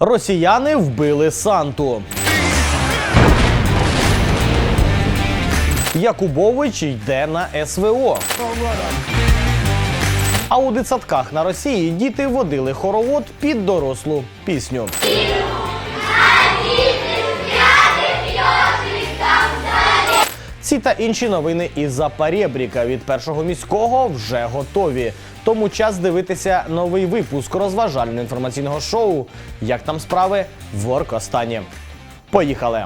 Росіяни вбили Санту. Якубович йде на СВО. А у дитсадках на Росії діти водили хоровод під дорослу пісню. Ці та інші новини із Запорєбріка від першого міського вже готові. Тому час дивитися новий випуск розважального інформаційного шоу. Як там справи в Оркостані. Поїхали!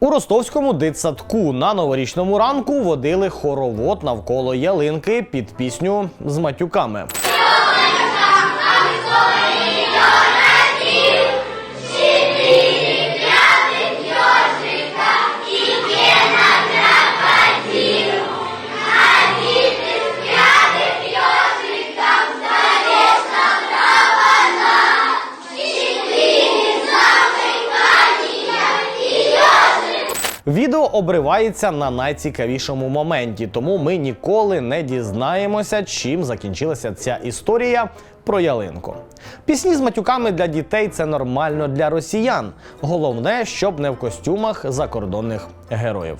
У ростовському дитсадку на новорічному ранку водили хоровод навколо ялинки під пісню з матюками. Відео обривається на найцікавішому моменті, тому ми ніколи не дізнаємося, чим закінчилася ця історія про ялинку. Пісні з матюками для дітей це нормально для росіян. Головне, щоб не в костюмах закордонних героїв.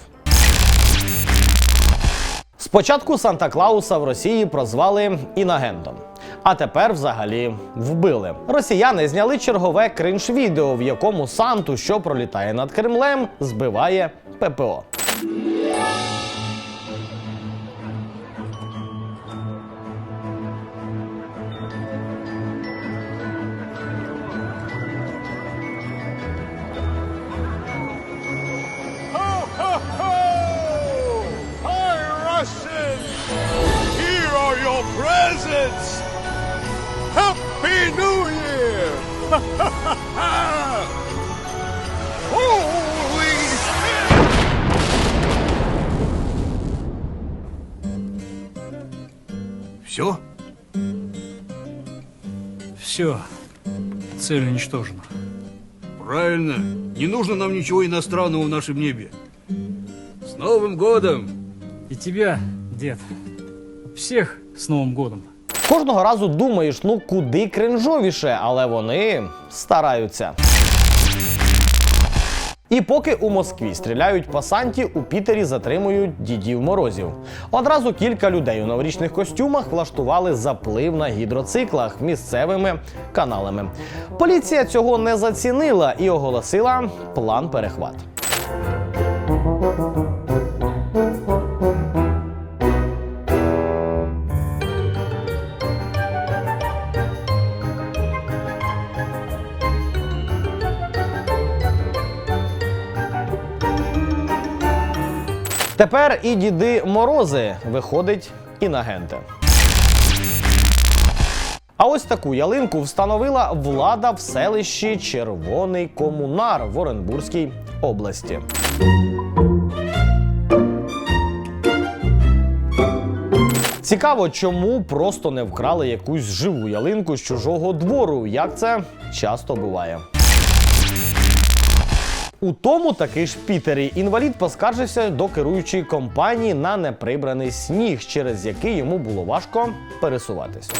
Спочатку Санта Клауса в Росії прозвали інагентом. А тепер взагалі вбили. Росіяни зняли чергове кринж-відео, в якому Санту, що пролітає над Кремлем, збиває ППО. Ho, Happy New Year! Holy shit! Все? Все. Цель уничтожена. Правильно. Не нужно нам ничего иностранного в нашем небе. С Новым годом! И тебя, дед. Всех с Новым годом. Кожного разу думаєш, ну куди кринжовіше, але вони стараються. І поки у Москві стріляють пасанті, у Пітері затримують дідів морозів. Одразу кілька людей у новорічних костюмах влаштували заплив на гідроциклах місцевими каналами. Поліція цього не зацінила і оголосила план перехват. Тепер і діди Морози виходить інагенти. А ось таку ялинку встановила влада в селищі Червоний Комунар в Оренбурзькій області. Цікаво, чому просто не вкрали якусь живу ялинку з чужого двору, як це часто буває. У тому таки ж Пітері інвалід поскаржився до керуючої компанії на неприбраний сніг, через який йому було важко пересуватися.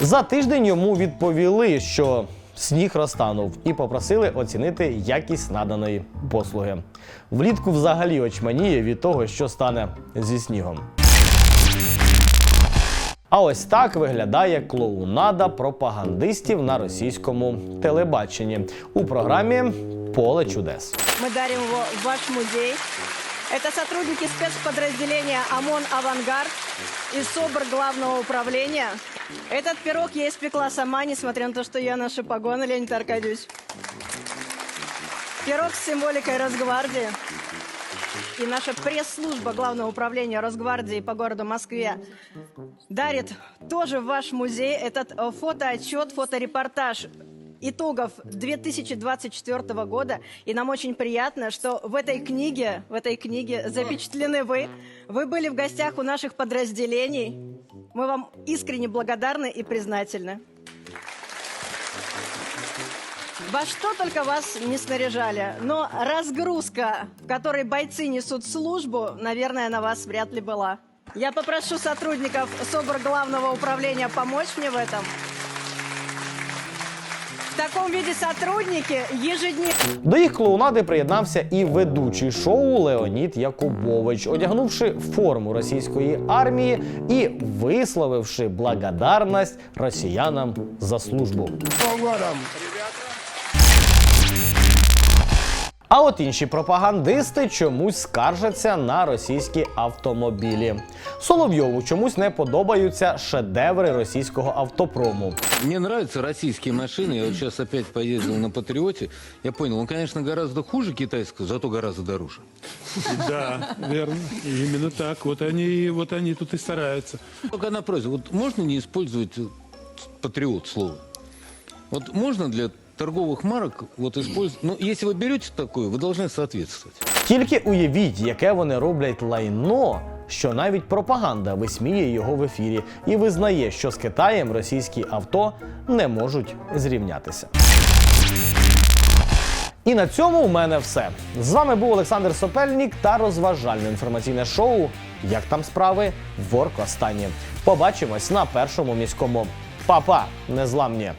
За тиждень йому відповіли, що сніг розтанув, і попросили оцінити якість наданої послуги. Влітку взагалі очманіє від того, що стане зі снігом. А ось так виглядає клоунада пропагандистів на російському телебаченні у програмі Поле чудес. Мы дарим его в ваш музей. Это сотрудники спецподразделения ОМОН «Авангард» и СОБР Главного управления. Этот пирог я испекла сама, несмотря на то, что я ношу погоны, Леонид Аркадьевич. Пирог с символикой Росгвардии. И наша пресс-служба Главного управления Росгвардии по городу Москве дарит тоже в ваш музей этот э, фотоотчет, фоторепортаж итогов 2024 года, и нам очень приятно, что в этой книге, в этой книге запечатлены вы. Вы были в гостях у наших подразделений. Мы вам искренне благодарны и признательны. Во что только вас не снаряжали, но разгрузка, в которой бойцы несут службу, наверное, на вас вряд ли была. Я попрошу сотрудников СОБР Главного управления помочь мне в этом. В таком виде сотрудники ежедневно... До їх клоунади приєднався і ведучий шоу Леонід Якубович, одягнувши форму російської армії і висловивши благодарність росіянам за службу. А от інші пропагандисти чомусь скаржаться на російські автомобілі. Соловйову чомусь не подобаються шедеври російського автопрому. Мне нравятся российские машины. Я вот сейчас опять поездил на Патриоте. Я понял, он, конечно, гораздо хуже китайского, зато гораздо дороже. Да, верно. Именно так. Вот они, вот они тут и стараются. Только одна просьба. Вот можно не использовать патриот слово? Вот можно для торговых марок вот использовать. Ну, если вы берете такое, вы должны соответствовать. Тільки уявіть, яке вони роблять лайно, що навіть пропаганда висміє його в ефірі і визнає, що з Китаєм російські авто не можуть зрівнятися. І на цьому у мене все. З вами був Олександр Сопельник та розважальне інформаційне шоу Як там справи? Ворк останнє. Побачимось на першому міському. Па-па, незламні!